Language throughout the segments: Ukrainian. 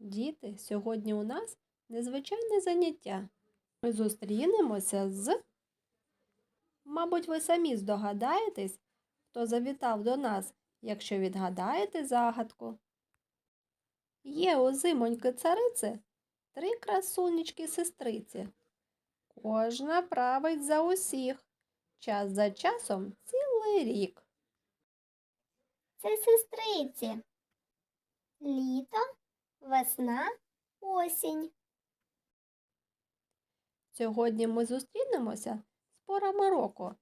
Діти, сьогодні у нас незвичайне заняття. Ми зустрінемося з. Мабуть, ви самі здогадаєтесь, хто завітав до нас, якщо відгадаєте загадку. Є у зимоньки цариці три красунечки сестриці. Кожна править за усіх. Час за часом цілий рік. Це сестриці. Літо, весна, осінь. Сьогодні ми зустрінемося з порами року.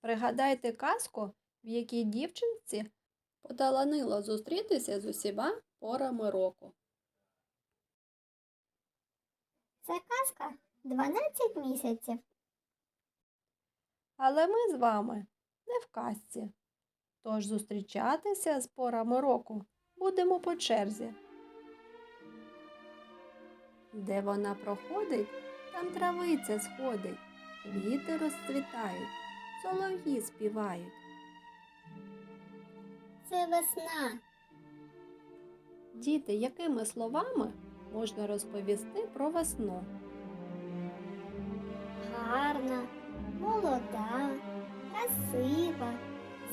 Пригадайте казку, в якій дівчинці поталанило зустрітися з усіма порами року. Це казка 12 місяців. Але ми з вами не в казці. Тож зустрічатися з порами року будемо по черзі. Де вона проходить, там травиця сходить, квіти розцвітають, солов'ї співають. Це весна. Діти, якими словами можна розповісти про весну? Гарна, молода, красива,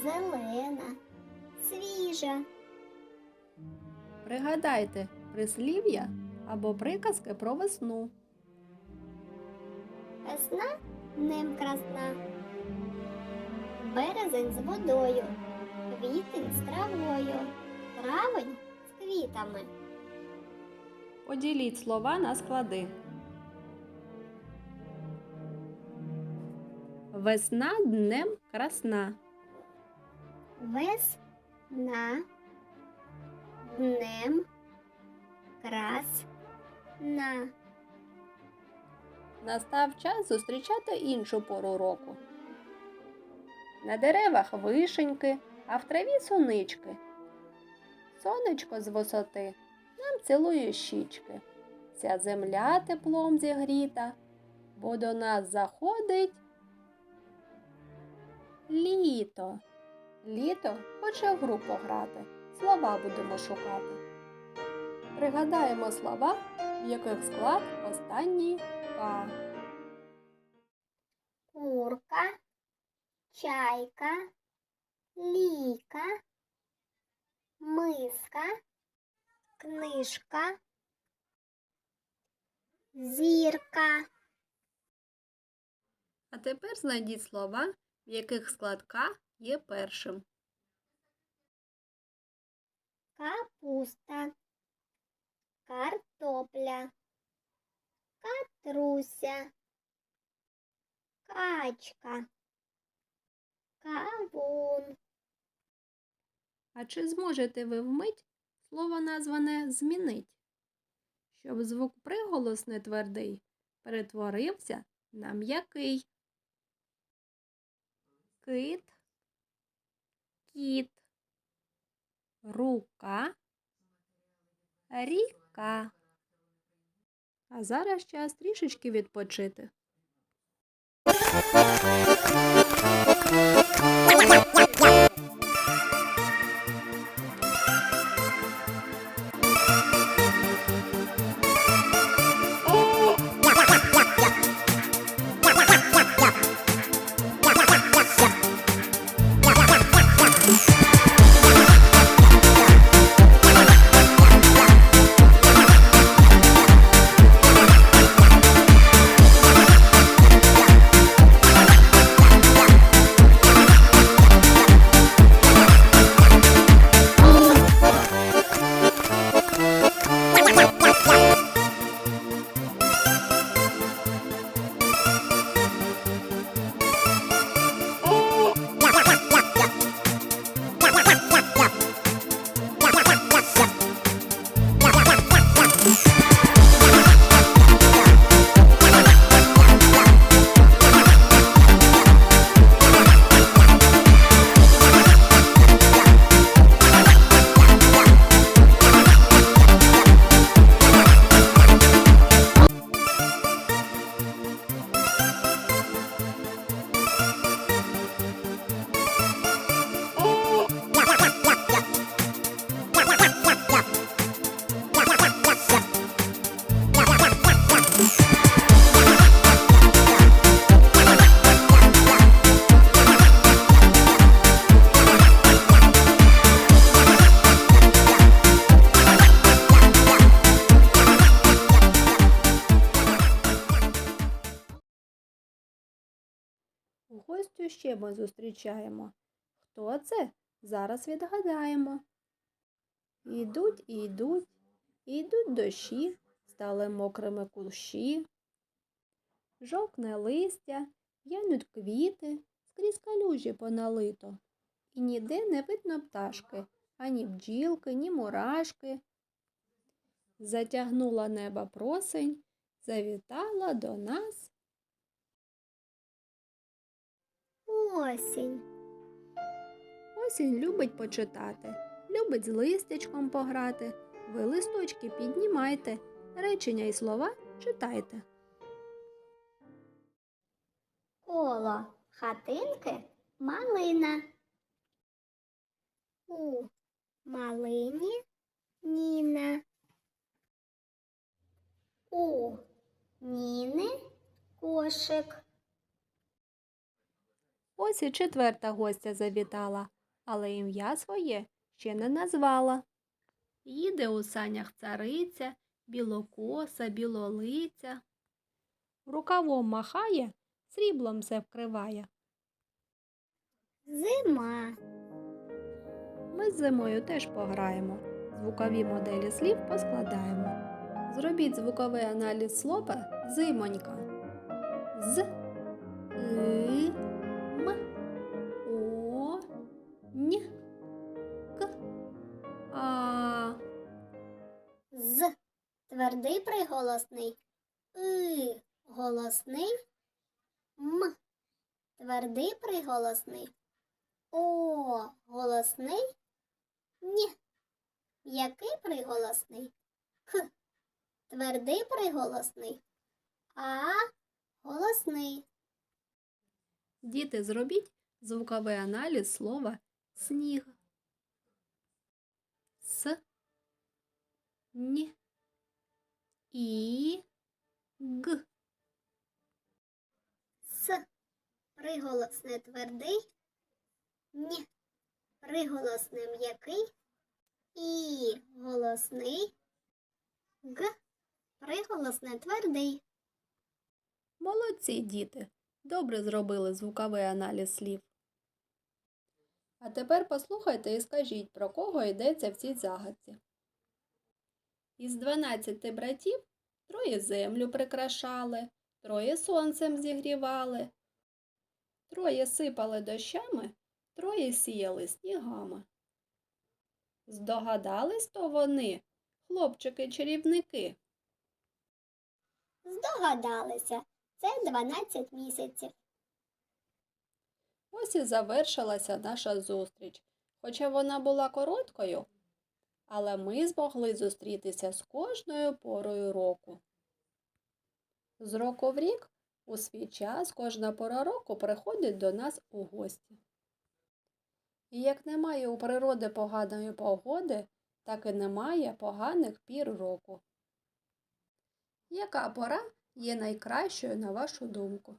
зелена, свіжа. Пригадайте прислів'я або приказки про весну. Весна днем красна. Березень з водою, квітень з травою, травень з квітами. Поділіть слова на склади. Весна днем красна. Весна днем красна. Настав час зустрічати іншу пору року. На деревах вишеньки, а в траві сунички. Сонечко з висоти нам цілує щічки. Вся земля теплом зігріта, бо до нас заходить літо. Літо хоче в гру пограти, слова будемо шукати. Пригадаємо слова, в яких склад останній К. Курка, чайка, лійка, миска, книжка, зірка. А тепер знайдіть слова, в яких склад К є першим. капуста, картопля, катруся, качка, кавун, А чи зможете ви вмить слово назване змінить? Щоб звук приголосний твердий перетворився на м'який. Кит, кіт, рука, ріка. А зараз час трішечки відпочити. Ще ми зустрічаємо? Хто це? Зараз відгадаємо. Ідуть і йдуть, йдуть дощі, стали мокрими кущі. Жовкне листя, в'януть квіти, скрізь калюжі поналито. І ніде не видно пташки, ані бджілки, ні мурашки. Затягнула неба просень, завітала до нас. Осінь. Осінь любить почитати, любить з листячком пограти. Ви листочки піднімайте, речення і слова читайте. Коло хатинки малина. У малині Ніна. У Ніни кошик. Ось і четверта гостя завітала, але ім'я своє ще не назвала. Їде у санях цариця, білокоса, білолиця. Рукавом махає, сріблом все вкриває. Зима. Ми з зимою теж пограємо. Звукові моделі слів поскладаємо. Зробіть звуковий аналіз слова зимонька. З и твердий приголосний. И голосний. М твердий приголосний. О голосний. Н м'який приголосний. Х твердий приголосний. А голосний. Діти, зробіть звуковий аналіз слова сніг. С н і г. С приголосний твердий. Н приголосний м'який. І голосний. Г приголосний твердий. Молодці, діти. Добре зробили звуковий аналіз слів. А тепер послухайте і скажіть, про кого йдеться в цій загадці. Із дванадцяти братів троє землю прикрашали, троє сонцем зігрівали, троє сипали дощами, троє сіяли снігами. Здогадались то вони, хлопчики-чарівники? Здогадалися, це 12 місяців. Ось і завершилася наша зустріч. Хоча вона була короткою, але ми змогли зустрітися з кожною порою року. З року в рік у свій час кожна пора року приходить до нас у гості. І як немає у природи поганої погоди, так і немає поганих пір року. Яка пора є найкращою на вашу думку?